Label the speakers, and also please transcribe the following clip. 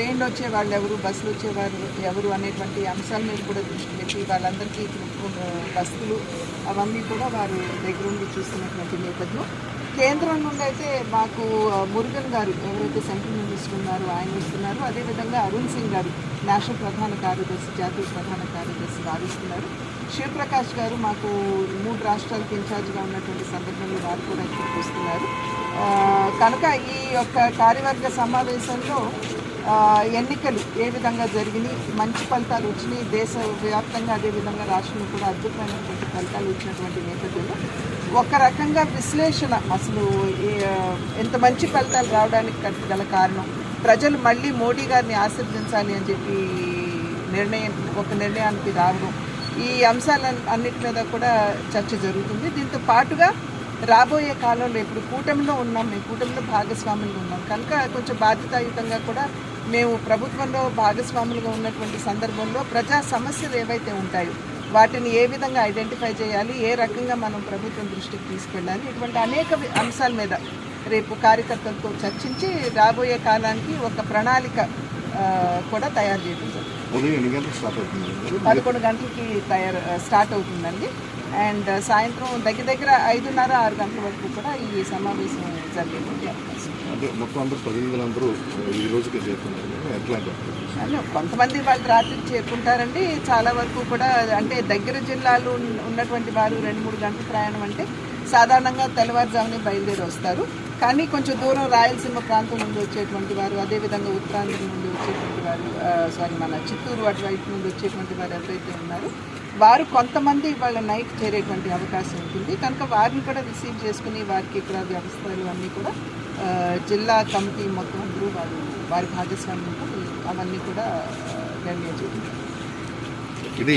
Speaker 1: ట్రైన్లు వచ్చే వాళ్ళు ఎవరు బస్సులు వచ్చేవారు ఎవరు అనేటువంటి అంశాల మీద కూడా దృష్టి పెట్టి వాళ్ళందరికీ బస్సులు అవన్నీ కూడా వారు దగ్గరుండి చూస్తున్నటువంటి నేపథ్యం. కేంద్రం నుండి అయితే మాకు మురుగన్ గారు ఎవరైతే సెంట్రల్ మినిస్టర్ ఉన్నారో ఆయన ఇస్తున్నారు అదేవిధంగా అరుణ్ సింగ్ గారు నేషనల్ ప్రధాన కార్యదర్శి జాతీయ ప్రధాన కార్యదర్శి వారు ఇస్తున్నారు శివప్రకాష్ గారు మాకు మూడు రాష్ట్రాలకు ఇన్ఛార్జ్గా ఉన్నటువంటి సందర్భంలో వారు కూడా ఇక్కడికి వస్తున్నారు. కనుక ఈ యొక్క కార్యవర్గ సమావేశంలో ఎన్నికలు ఏ విధంగా జరిగినాయి మంచి ఫలితాలు వచ్చినాయి దేశ వ్యాప్తంగా అదేవిధంగా రాష్ట్రంలో కూడా అద్భుతమైనటువంటి ఫలితాలు వచ్చినటువంటి నేపథ్యంలో ఒక రకంగా విశ్లేషణ అసలు ఎంత మంచి ఫలితాలు రావడానికి గల- కారణం ప్రజలు మళ్ళీ మోడీ గారిని ఆశీర్వదించాలి అని చెప్పి నిర్ణయం ఒక నిర్ణయానికి రావడం ఈ అంశాల అన్నిటి మీద కూడా చర్చ జరుగుతుంది. దీంతో పాటుగా రాబోయే కాలంలో ఇప్పుడు కూటమిలో ఉన్నాం మేము కూటమిలో భాగస్వాములు ఉన్నాం. కనుక కొంచెం బాధ్యతాయుతంగా కూడా మేము ప్రభుత్వంలో భాగస్వాములుగా ఉన్నటువంటి సందర్భంలో ప్రజా సమస్యలు ఏవైతే ఉంటాయో వాటిని ఏ విధంగా ఐడెంటిఫై చేయాలి ఏ రకంగా మనం ప్రభుత్వం దృష్టికి తీసుకెళ్ళాలి ఇటువంటి అనేక అంశాల మీద రేపు కార్యకర్తలతో చర్చించి రాబోయే కాలానికి ఒక ప్రణాళిక కూడా తయారు చేయడం జరుగుతుంది. పదకొండు గంటలకి తయారు స్టార్ట్ అవుతుందండి. అండ్ సాయంత్రం దగ్గర దగ్గర ఐదున్నర ఆరు గంటల వరకు కూడా ఈ సమావేశం జరిగేటువంటి అవకాశం ఉంది.
Speaker 2: అంటే మొత్తం అందరూ ప్రతినిధులందరూ ఈ రోజుకి చేరుతున్నారు కదా, ఎట్లా అంటారు
Speaker 1: అదే కొంతమంది వాళ్ళు రాత్రికి చేరుకుంటారండి చాలా వరకు కూడా అంటే దగ్గర జిల్లాలు ఉన్న- ఉన్నటువంటి వారు రెండు మూడు గంటల ప్రయాణం అంటే సాధారణంగా తెల్లవారుజామునే బయలుదేరి వస్తారు. కానీ కొంచెం దూరం రాయలసీమ ప్రాంతం నుండి వచ్చేటువంటి వారు అదేవిధంగా ఉత్తరాంధ్ర నుండి వచ్చేటువంటి వారు సారీ మన చిత్తూరు అటువైపు నుండి వచ్చేటువంటి వారు ఎవరైతే ఉన్నారో వారు కొంతమంది వాళ్ళ నైట్ చేరేటువంటి అవకాశం ఉంటుంది. కనుక వారిని కూడా రిసీవ్ చేసుకుని వారికి ఇక్కడ వ్యవస్థలు అన్నీ కూడా జిల్లా కమిటీ మొత్తం అందరూ వారు వారి భాగస్వామ్యంతో అవన్నీ కూడా ఆ, నిర్ణయం చేయాలి
Speaker 2: ఇది